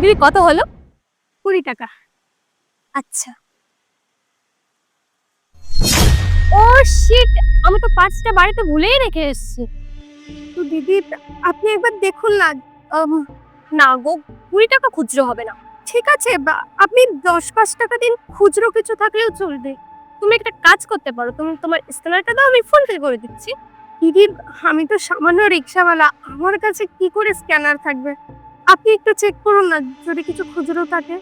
দিদি কত হলো? কুড়ি টাকা। আচ্ছা। ও শিট আমি তো পার্সটা বাড়িতে ভুলেই রেখে এসেছি। তো দিদি আপনি একবার দেখুন না না গো কুড়ি টাকা খুচরো হবে না। ঠিক আছে আপনি দশ পাঁচ টাকা দিন খুচরো কিছু থাকলেও চলবে। তুমি একটা কাজ করতে পারো তুমি তোমার স্ক্যানারটা দাও আমি ফোন পে করে দিচ্ছি। দিদি আমি তো সামান্য রিক্সাওয়ালা আমার কাছে কি করে স্ক্যানার থাকবে? আপনি একটু চেক করুন না যদি কিছু খুচরো থাকে।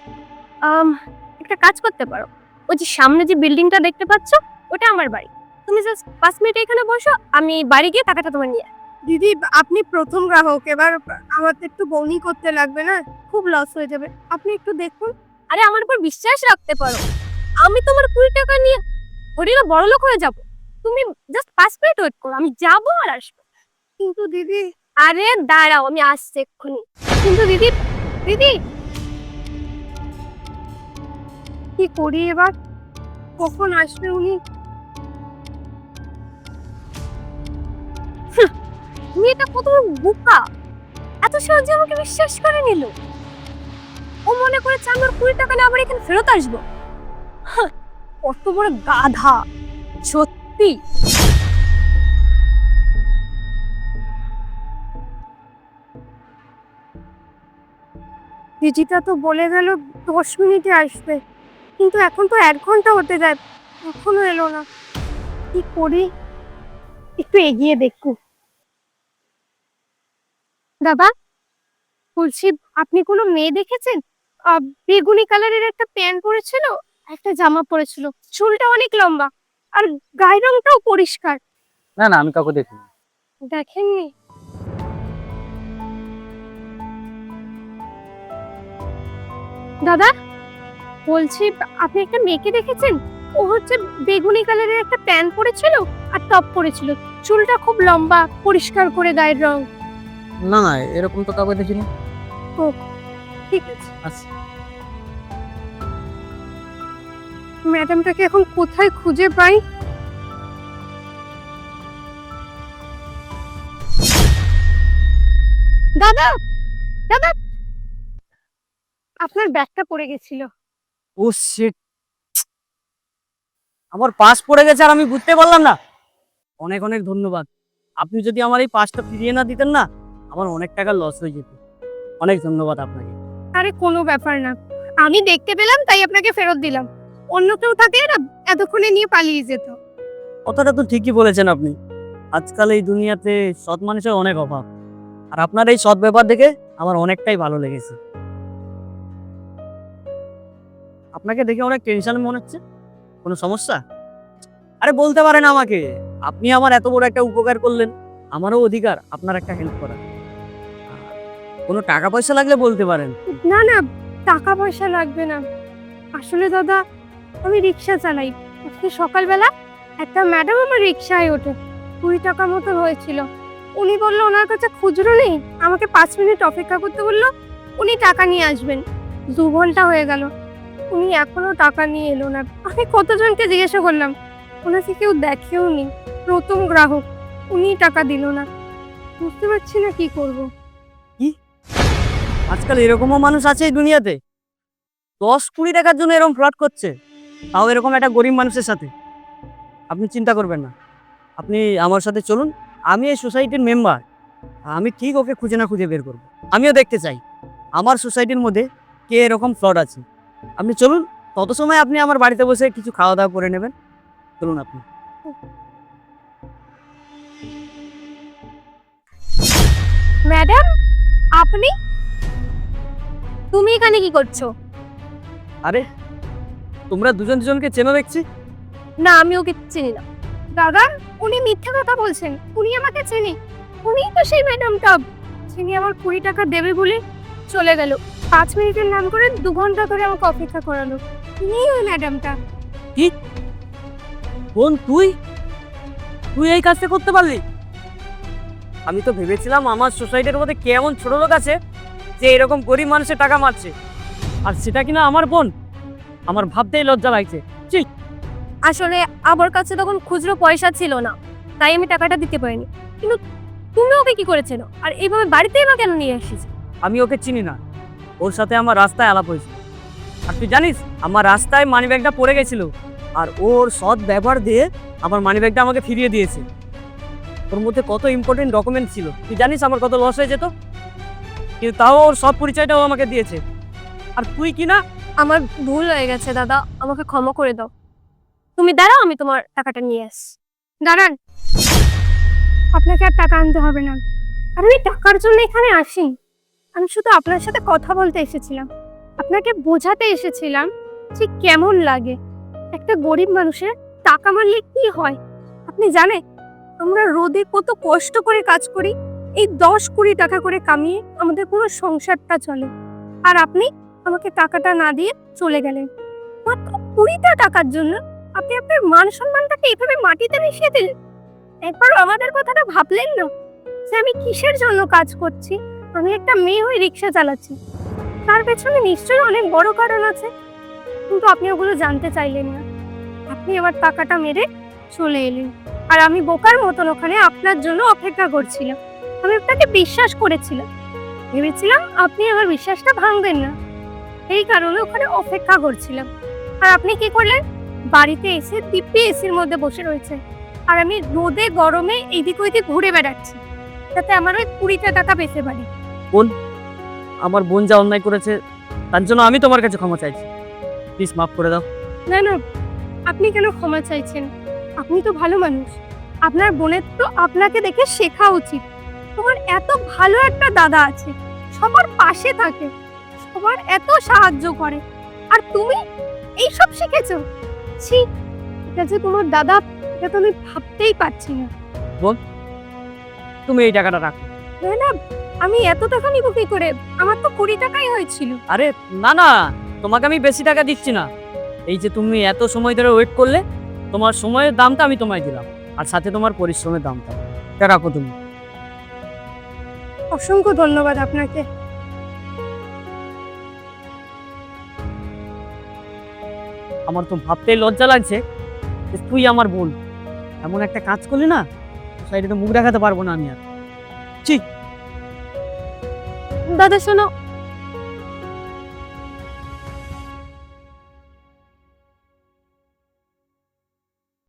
একটা কাজ করতে পারো। ওই যে সামনে যে বিল্ডিংটা দেখতে পাচ্ছ ওটা আমার বাড়ি। তুমি জাস্ট পাঁচ মিনিট এখানে বসো আমি বাড়ি গিয়ে টাকাটা তোমার নিয়ে দিদি আপনি প্রথম গ্রাহক এবার আমার একটু বৌনি করতে লাগবে না? খুব লস হয়ে যাবে। আপনি একটু দেখুন। আরে আমার উপর বিশ্বাস রাখতে পারো। আমি তোমার কুড়ি টাকা নিয়ে হরিলা বড় লোক হয়ে যাব। তুমি জাস্ট পাঁচ মিনিট ওয়েট করো আমি যাব আর আসব। কিন্তু দিদি আরে দাঁড়াও আমি আসছি এক্ষুনি। কিন্তু দিদি দিদি। কি করি এবার? কখন আসবে উনি? মেয়েটা কত বোকা। এত সহজে আমাকে বিশ্বাস করে নিল। ও মনে করেছে আমার কুড়ি টাকা নিয়ে আবার এখানে ফেরত আসব। কত বড় গাধা। সত্যি। দিদিটা তো বলে গেল দশ মিনিটে আসবে। কিন্তু এখন তো এক ঘণ্টা হতে যায় এখনও এলো না। কি করি? একটু এগিয়ে দেখু দাদা বলছি আপনি কোনো মেয়ে দেখেছেন? বেগুনি কালারের একটা প্যান্ট পরেছিল একটা জামা পরেছিল। চুলটা অনেক লম্বা আর গায়ের রংটাও পরিষ্কার। না না আমি কাউকে দেখিনি। দেখেননি? দাদা বলছি আপনি একটা মেয়েকে দেখেছেন? ও হচ্ছে বেগুনি কালারের একটা প্যান্ট পরেছিল আর টপ পরেছিল। চুলটা খুব লম্বা পরিষ্কার করে গায়ের রং। না না এরকম তো কাউকে দেখিনি। ও ঠিক আছে। আচ্ছা। ম্যাডামটাকে এখন কোথায় খুঁজে পাই? দাদা দাদা আপনার ব্যাগটা পড়ে গেছিল। ও শিট আমার পাস পড়ে গেছে আর আমি বুঝতে পারলাম না। অনেক অনেক ধন্যবাদ। আপনি যদি আমার এই পাসটা ফিরিয়ে না দিতেন না আমার অনেক টাকা লস হয়ে যেত। অনেক ধন্যবাদ আপনাকে। আরে কোনো ব্যাপার না। আমি দেখতে পেলাম তাই আপনাকে ফেরত দিলাম। অন্য কেউ থাকলে না এতক্ষণে নিয়ে পালিয়ে যেত। কথাটা তো ঠিকই বলেছেন আপনি। আজকাল এই দুনিয়াতে সৎ মানুষের অনেক অভাব। আর আপনার এই সৎ ব্যাপার দেখে আমার অনেকটাই ভালো লেগেছে। আপনাকে দেখে অনেক টেনশন মনে হচ্ছে। কোনো সমস্যা? আরে বলতে পারেন আমাকে, আপনি আমার এত বড় একটা উপকার করলেন, আমারও অধিকার, আপনার একটা হেল্প করা কোনো টাকা পয়সা লাগলে বলতে পারেন। না না, টাকা পয়সা লাগবে না। আসলে দাদা, আমি রিক্সা চালাই। আজকে সকালবেলা একটা ম্যাডাম আমার রিক্সায় ওঠে। কুড়ি টাকা মতো হয়েছিল। উনি বলল, ওনার কাছে খুচরো নেই? আমাকে পাঁচ মিনিট অপেক্ষা করতে বলল, উনি টাকা নিয়ে আসবেন। দু ঘণ্টা হয়ে গেল। উনি এখনও টাকা নিয়ে এলো না। আমি কতজনকে জিজ্ঞাসা করলাম, ওনাকে কেউ দেখেও নি। প্রথম গ্রাহক, উনি টাকা দিল না। বুঝতে পারছি না কি করব। কি? আজকাল এরকমও মানুষ আছে এই দুনিয়াতে। দশ কুড়ি টাকার জন্য এরকম ফ্রড করছে, তাও এরকম একটা গরিব মানুষের সাথে। আপনি চিন্তা করবেন না। আপনি আমার সাথে চলুন, আমি এই সোসাইটির মেম্বার আমি ঠিক ওকে খুঁজে না খুঁজে বের করব। আমিও দেখতে চাই, আমার সোসাইটির মধ্যে কে এরকম ফ্রড আছে। আপনি চলুন তত সময় আপনি আমার বাড়িতে বসে কিছু খাওয়া দাওয়া করে নেবেন। চলুন আপনি। ম্যাডাম আপনি? তুমি এখানে কি করছ? আরে তোমরা দুজন দুজনকে চেনো দেখছি? না আমি ওকে চিনি না। দাদা উনি মিথ্যে কথা বলছেন। উনি আমাকে চেনে। উনি তো সেই ম্যাডাম ম্যাডামটা। যিনি আমার কুড়ি টাকা দেবে বলে চলে গেল। পাঁচ মিনিটের নাম করে দু ঘণ্টা ধরে আমাকে অপেক্ষা করালো। উনি ওই ম্যাডামটা বোন তুই? তুই এই কাজটা করতে পারলি? আমি তো ভেবেছিলাম আমার সোসাইটির মধ্যে কে এমন ছোট লোক আছে যে এরকম গরিব মানুষের টাকা মারছে। আর সেটা কিনা আমার বোন? আমার ভাবতেই লজ্জা লাগছে। আসলে আমার কাছে তখন খুচরো পয়সা ছিল না তাই আমি টাকাটা দিতে পারিনি। কিন্তু তুমি ওকে কি করেছিল? আর এইভাবে বাড়িতেই বা কেন নিয়ে এসেছ আমি ওকে চিনি না। ওর সাথে আমার রাস্তায় আলাপ হয়েছে আর তুই জানিস, আমার রাস্তায় মানিব্যাগটা পড়ে গেছিল আর ওর সৎ ব্যবহার দিয়ে আমার মানিব্যাগটা আমাকে ফিরিয়ে দিয়েছে। ওর মধ্যে কত ইম্পর্টেন্ট ডকুমেন্ট ছিল। তুই জানিস আমার কত লস হয়ে যেত কিন্তু তাও ওর সব পরিচয়টাও আমাকে দিয়েছে। আর তুই কি না? আমার ভুল হয়ে গেছে দাদা, আমাকে ক্ষমা করে দাও। তুমি দাঁড়াও, আমি তোমার টাকাটা নিয়ে আস দাঁড়ান। আপনাকে আর টাকা আনতে হবে না। আর আমি টাকার জন্য এখানে আসি আমি শুধু আপনার সাথে কথা বলতে এসেছিলাম। আপনাকে বোঝাতে এসেছিলাম যে কেমন লাগে। একটা গরিব মানুষের টাকা মারলে কি হয়? আপনি জানেন, আমরা রোদে কত কষ্ট করে কাজ করি, এই দশ কুড়ি টাকা করে কামিয়ে আমাদের পুরো সংসারটা চলে। আর আপনি আমাকে টাকাটা না দিয়ে চলে গেলেন। মাত্র কুড়িটা টাকার জন্য আপনি আপনার মান সম্মানটাকে এইভাবে মাটিতে মিশিয়ে দিলেন? একবার আমাদের কথাটা ভাবলেন না যে আমি কিসের জন্য কাজ করছি? আমি একটা মেয়ে হয়ে রিক্সা চালাচ্ছি। তার পেছনে নিশ্চয়ই অনেক বড় কারণ আছে। কিন্তু আপনি ওগুলো জানতে চাইলেন না। আপনি আবার টাকাটা মেরে চলে এলেন। আর আমি বোকার মতন ওখানে আপনার জন্য অপেক্ষা করছিলাম। আমি আপনাকে বিশ্বাস করেছিলাম। ভেবেছিলাম আপনি আমার বিশ্বাসটা ভাঙবেন না। এই কারণে ওখানে অপেক্ষা করছিলাম। আর আপনি কি করলেন? বাড়িতে এসে দিব্যি এসির মধ্যে বসে রয়েছে আর আমি রোদে গরমে এইদিক ওইদিক ঘুরে বেড়াচ্ছি। যাতে আমার ওই কুড়িটা টাকা পেতে পারি আমার বোন যা অন্যায় করেছে তার জন্য আমি তোমার কাছে ক্ষমা চাইছি। প্লিজ মাফ করে দাও। না না আপনি কেন ক্ষমা চাইছেন? আপনি তো ভালো মানুষ। আপনার বোনের তো আপনাকে দেখে শেখা উচিত। তোমার এত ভালো একটা দাদা আছে সবার পাশে থাকে সবার এত সাহায্য করে। আর তুমি এই সব শিখেছো? ছি এটা যে তোমার দাদা এটা তো আমি ভাবতেই পারছি না। বল তুমি এই টাকাটা রাখো। না আমি এত টাকা নিব কি করে? আমার তো কুড়ি টাকাই হয়েছিল। আরে না না তোমাকে আমি বেশি টাকা দিচ্ছি না। এই যে তুমি এত সময় ধরে ওয়েট করলে তোমার সময়ের দামটা আমি তোমায় দিলাম আর সাথে তোমার পরিশ্রমের দামটা। এটা রাখো তুমি। অসংখ্য ধন্যবাদ আপনাকে। আমার তো ভাবতেই লজ্জা লাগছে যে তুই আমার বোন। এমন একটা কাজ করলি না সাইডে তো মুখ দেখাতে পারব না আমি আর। দাদা শোনো